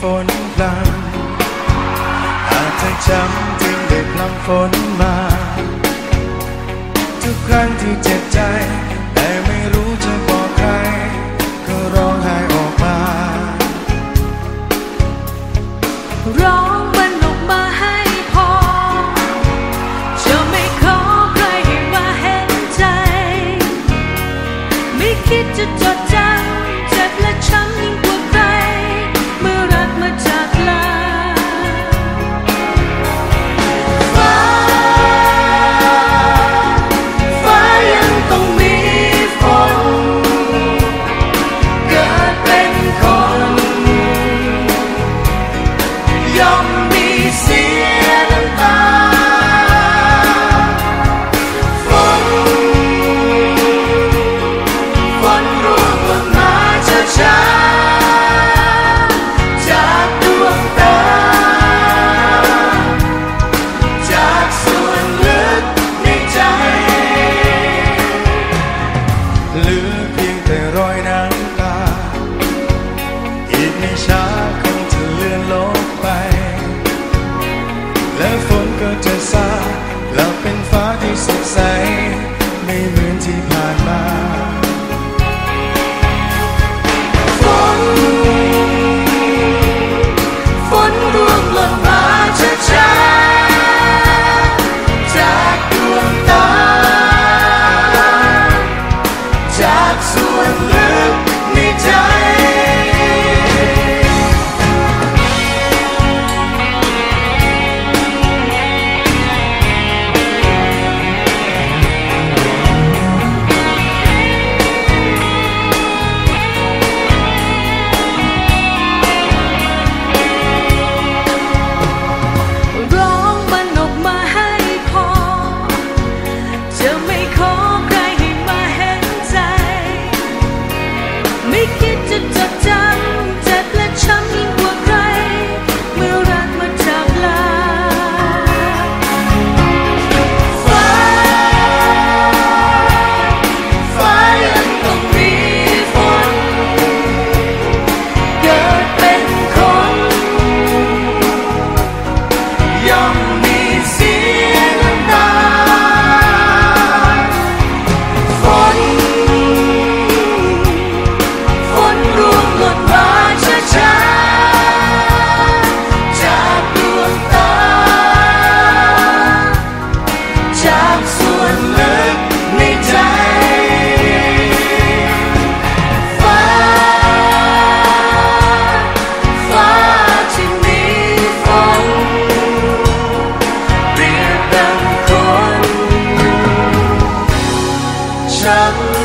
ฝนพรำอาจจะจำถึงได้พลังฝนมา ทุกครั้งที่เจ็บใจ แต่ไม่รู้จะบอกใคร ก็ร้องไห้ออกมา ร้องมันออกมาให้พอ จะไม่ขอใครให้มาเห็นใจ ไม่คิดจะจด ย่ งต ส่วนลึกในใจ ฟ้า ฟ้าที่มีฝนเรียกดังคนฉัน